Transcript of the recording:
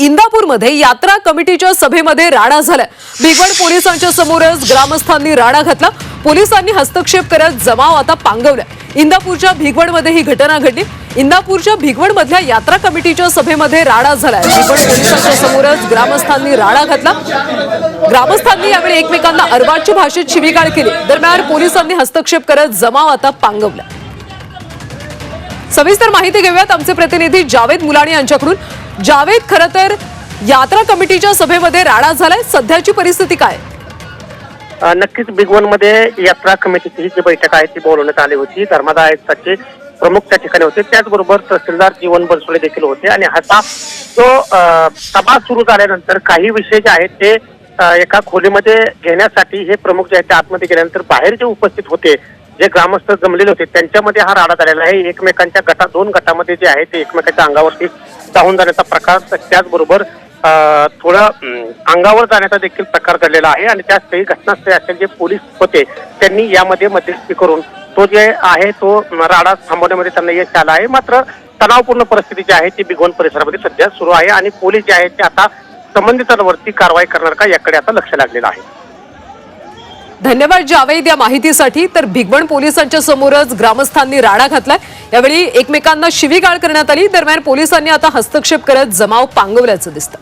इंदापूरमध्ये यात्रा कमिटीच्या सभेमध्ये राडा झालाय. भिगवण पोलिसांच्या समोरच ग्रामस्थांनी राडा घातला. पोलिसांनी हस्तक्षेप करत जमाव आता पांगवला इंदापूरच्या भिगवणमध्ये ही घटना घडली. इंदापूरच्या भिगवण मधल्या यात्रा कमिटीच्या सभेमध्ये राडा झालाय. भिगवण पोलिसांच्या समोरच ग्रामस्थांनी राडा घातला. ग्रामस्थांनी यावेळी एकमेकांना अर्वाची भाषेत शिवीगाळ केली. दरम्यान पोलिसांनी हस्तक्षेप करत जमाव आता पांगवला सविस्तर माहिती घेऊयात आमचे प्रतिनिधी जावेद मुलाणी यांच्याकडून. जावेद खरं तर यात्रा कमिटीच्या सभेमध्ये राडा झालाय. सध्याची परिस्थिती काय? नक्कीच नक्कीच बिगवनमध्ये यात्रा कमिटीची जी बैठक आहे ती बोलवण्यात आली होती. धर्मादाय प्रमुख त्या ठिकाणी होते. त्याचबरोबर तहसीलदार जीवन बनसोडे देखील होते. आणि हा जो तपास सभा सुरू झाल्यानंतर काही विषय जे आहेत ते एका खोलीमध्ये घेण्यासाठी हे प्रमुख जे आहेत ते आतमध्ये गेल्यानंतर बाहेर जे उपस्थित होते जे ग्रामस्थ जमलेले होते त्यांच्यामध्ये हा राडा झालेला आहे. एकमेकांच्या गटा दोन गटामध्ये जे आहे ते एकमेकांच्या अंगावरती जाऊन जाण्याचा प्रकार त्याचबरोबर अ, थोडं अंगावर जाण्याचा देखील प्रकार घडलेला आहे. आणि त्याचवेळी घटनास्थळी असेल जे पोलीस होते त्यांनी यामध्ये मध्यस्थी करून तो जे आहे तो राडा थांबवण्यामध्ये त्यांना यश आलं आहे. मात्र तणावपूर्ण परिस्थिती जी आहे ती बिगवण परिसरामध्ये सध्या सुरू आहे. आणि पोलीस जे आहेत ते आता संबंधितांवरती कारवाई करणार का याकडे आता लक्ष लागलेलं आहे. धन्यवाद जावेद या माहितीसाठी. तर भिगवण पोलिसांच्या समोरच ग्रामस्थांनी राडा घातलाय. यावेळी एकमेकांना शिवीगाळ करण्यात आली. दरम्यान पोलिसांनी आता हस्तक्षेप करत जमाव पांगवल्याचं दिसतं